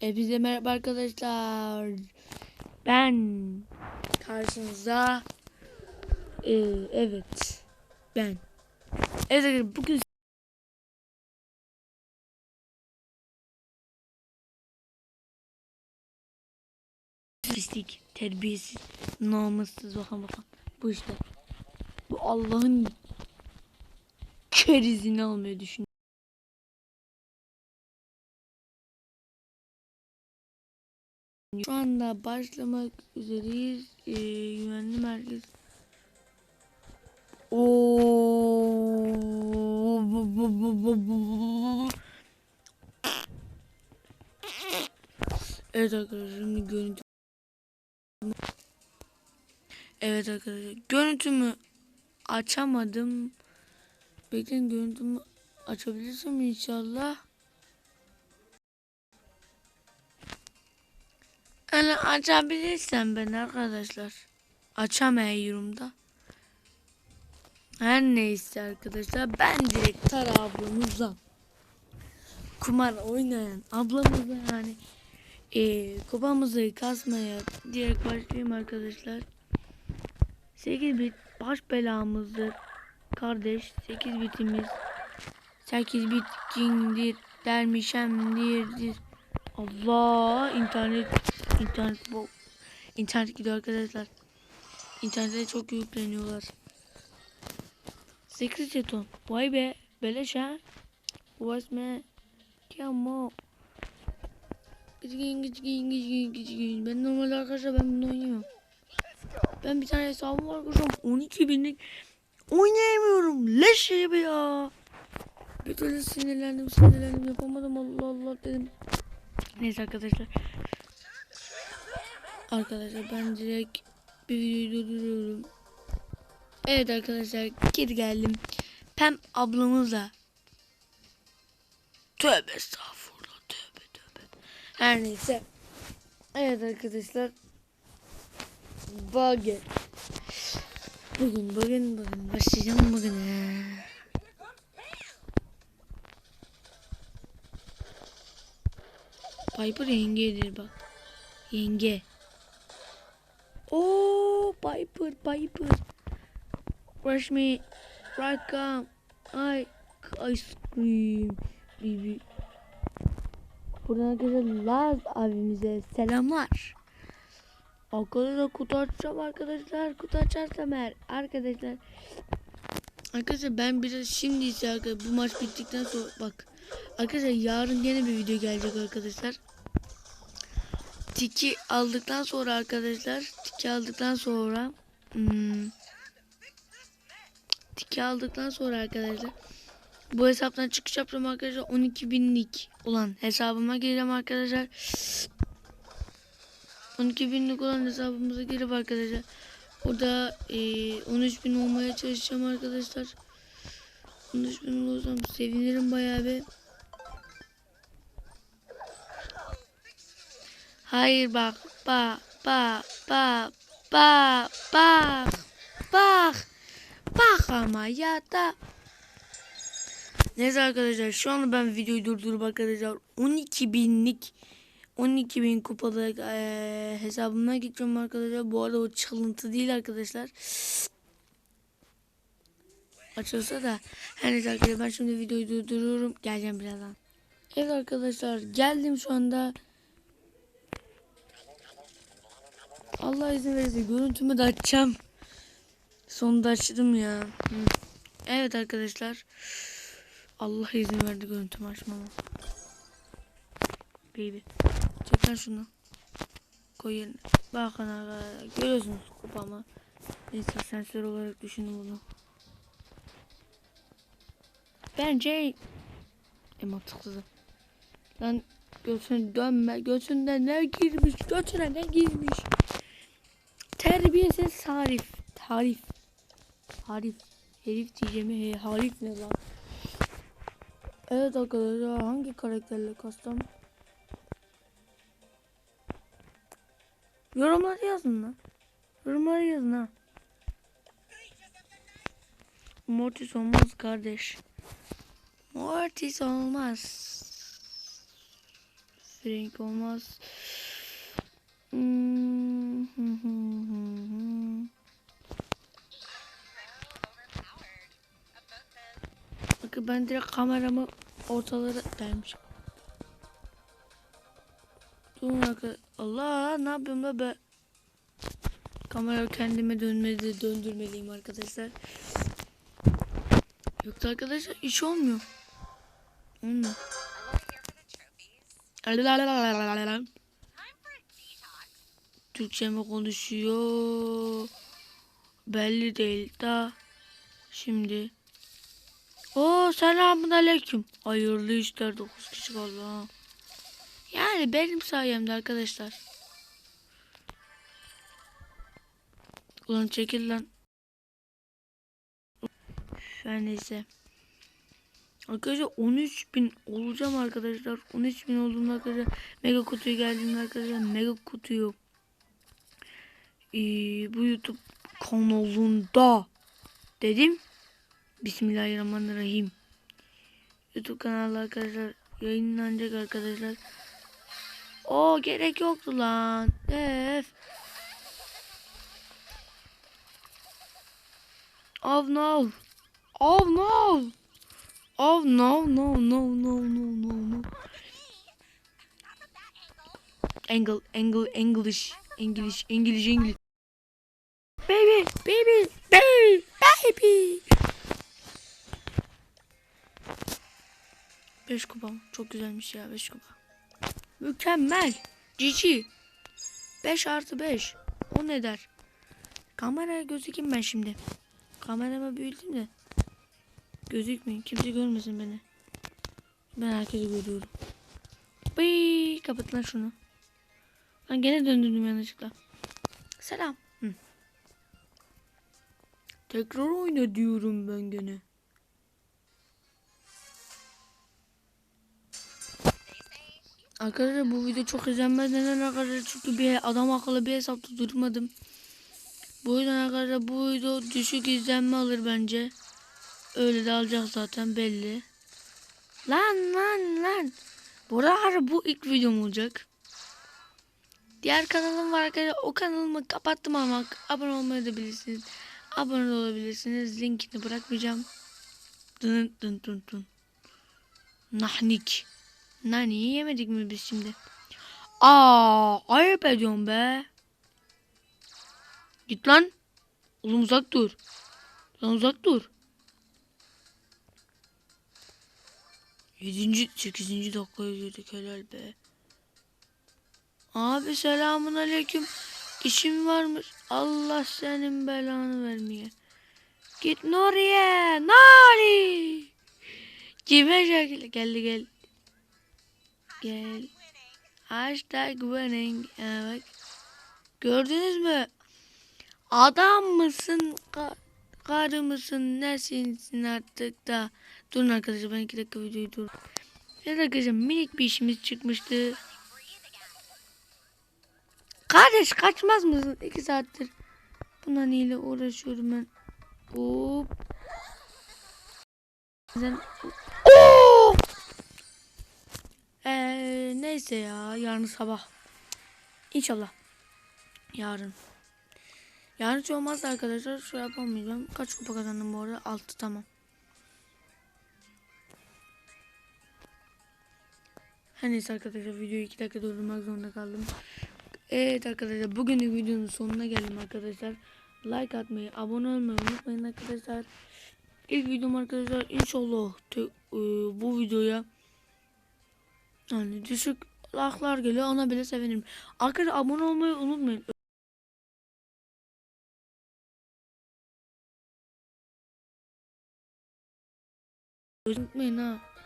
Hepinize merhaba arkadaşlar. Ben karşınızda Ee, evet ben. Evet bugün pislik, terbiyesiz, namussuz bakan bakan. Bu işte. Bu Allah'ın kerizini almayı düşün. Şu anda başlamak üzereyiz. Ee, güvenli merkez. Oo. Evet arkadaşlar şimdi görüntü. Evet arkadaşlar görüntümü açamadım. Bekleyin görüntümü açabilirsem inşallah. Yani açabilirsem ben arkadaşlar. Açamıyorum da. Her neyse arkadaşlar ben direkt Tara ablamızla kumar oynayan ablamızla yani e, kupamızı kasmaya direkt başlayayım arkadaşlar. 8 bit baş belamızdır kardeş 8 bitimiz 8 bit cindir dermişemdirdir Allah internet internet bu. İnternet gidiyor arkadaşlar. İnternete çok yükleniyorlar. 8 jeton. Vay be beleş ha. Ulaşma Kamo Gıcgın gıcgın gıcgın gıcgın Ben normalde arkadaşlar ben bunu oynayamam Ben bir tane hesabım var arkadaşlar. 12 binlik. Oynayamıyorum. Leş gibi ya. Bir türlü sinirlendim sinirlendim. Yapamadım. Allah Allah dedim. Neyse arkadaşlar Arkadaşlar ben direkt bir videoyu durduruyorum. Evet arkadaşlar geri geldim. Pem ablamızla. Tövbe estağfurullah tövbe tövbe. Her neyse. Evet arkadaşlar. Bugün Bugün bugün bugün başlayacağım bugün. He. Piper yengedir bak. Yenge Piper Piper Rush me. Right come. Ay Ice cream. Bibi. Buradan arkadaşlar Laz abimize selamlar. Arkadaşlar kutu açacağım arkadaşlar. Kutu açarsam eğer arkadaşlar. Arkadaşlar ben biraz şimdi ise arkadaşlar bu maç bittikten sonra bak. Arkadaşlar yarın yine bir video gelecek arkadaşlar. Tiki aldıktan sonra arkadaşlar Tiki aldıktan sonra hmm, Tiki aldıktan sonra arkadaşlar Bu hesaptan çıkış yapacağım arkadaşlar 12 binlik. Olan hesabıma gireceğim arkadaşlar. 12 binlik olan hesabımıza girip arkadaşlar Orada e, 13 bin olmaya çalışacağım arkadaşlar. 13 bin olursam sevinirim bayağı bir. Hayır bak bak bak bak bak bak bak bak ama ya da Neyse arkadaşlar şu anda ben videoyu durdurup arkadaşlar 12 binlik 12 bin kupalık e, hesabıma gideceğim arkadaşlar. Bu arada o çalıntı değil arkadaşlar. Açılsa da her neyse arkadaşlar ben şimdi videoyu durduruyorum. Geleceğim birazdan. Evet arkadaşlar geldim şu anda. Allah izin verirse görüntümü de açacağım. Sonunda açtım ya. Evet arkadaşlar. Allah izin verdi görüntümü açmama. Baby. Çek lan şunu. Koy yerine. Bakın arkadaşlar. Görüyorsunuz kupamı. Neyse sensör olarak düşünün bunu. Bence mantıksız. Lan götün dönme. Götünde ne girmiş? Götüne ne girmiş? Terbiyesiz tarif. Tarif. Harif. Herif diyeceğim. He, harif ne lan? Evet arkadaşlar hangi karakterle kastım? Yorumları yazın lan. Yorumları yazın ha. Mortis olmaz kardeş. Mortis olmaz. Frank olmaz. Hmm, ben direkt kameramı ortalara vermişim. Durun. Allah ne yapıyorum da ben. Kamera kendime dönmedi, döndürmeliyim arkadaşlar. Yoksa arkadaşlar iş olmuyor. Olmuyor. Türkçe mi konuşuyor? Belli değil da. Şimdi. O selamun aleyküm. Hayırlı işler 9 kişi kaldı ha. Yani benim sayemde arkadaşlar. Ulan çekil lan. Her neyse. Arkadaşlar 13 bin olacağım arkadaşlar. 13 bin olduğumda arkadaşlar mega kutuyu geldiğimde arkadaşlar mega kutuyu ee, bu YouTube kanalında dedim. Bismillahirrahmanirrahim. YouTube kanalı arkadaşlar yayınlanacak arkadaşlar. O gerek yoktu lan. Ef. Oh no. Oh no. Oh no no no no no no no. Angle angle English English English English. Baby baby baby baby. 5 kupa çok güzelmiş ya 5 kupa. Mükemmel. Cici. 5 artı 5. O ne der? Kameraya gözükeyim ben şimdi. Kamerama büyüdüm de. Gözükmeyin. Kimse görmesin beni. Ben herkesi görüyorum. Bıy, kapat lan şunu. Ben gene döndürdüm yanlışlıkla. Selam. Hı. Tekrar oyna diyorum ben gene. Arkadaşlar bu video çok izlenmez neden arkadaşlar çünkü bir adam akıllı bir hesapta durmadım. Bu yüzden arkadaşlar bu video düşük izlenme alır bence. Öyle de alacak zaten belli. Lan lan lan. Bu arada bu ilk videom olacak. Diğer kanalım var arkadaşlar. O kanalımı kapattım ama abone olmayı da bilirsiniz. Abone olabilirsiniz. Linkini bırakmayacağım. Dın dın dın dın. Nahnik. Nani'yi yemedik mi biz şimdi? Aa, ayıp ediyorum be. Git lan. Oğlum uzak dur. Lan uzak dur. 7. 8. dakikaya girdik helal be. Abi selamun aleyküm. İşim varmış. Allah senin belanı vermeye. Git Nuriye. Nuri. Kime şekilde geldi gel. Gel. Hashtag winning. Evet. Gördünüz mü? Adam mısın? Ka karı mısın? Nesinsin artık da. Durun arkadaşlar ben iki dakika videoyu dur. Evet arkadaşlar minik bir işimiz çıkmıştı. Kardeş kaçmaz mısın? İki saattir. Buna neyle uğraşıyorum ben. Hop. Ee, neyse ya yarın sabah. İnşallah. Yarın. Yarın hiç olmaz arkadaşlar. Şu yapamayacağım. Kaç kupa kazandım bu arada? 6 tamam. Her arkadaşlar videoyu 2 dakika durdurmak zorunda kaldım. Evet arkadaşlar bugünün videonun sonuna geldim arkadaşlar. Like atmayı, abone olmayı unutmayın arkadaşlar. İlk videom arkadaşlar inşallah e, bu videoya yani düşük like'lar geliyor ona bile sevinirim. Arkadaşlar abone olmayı unutmayın. Unutmayın ha.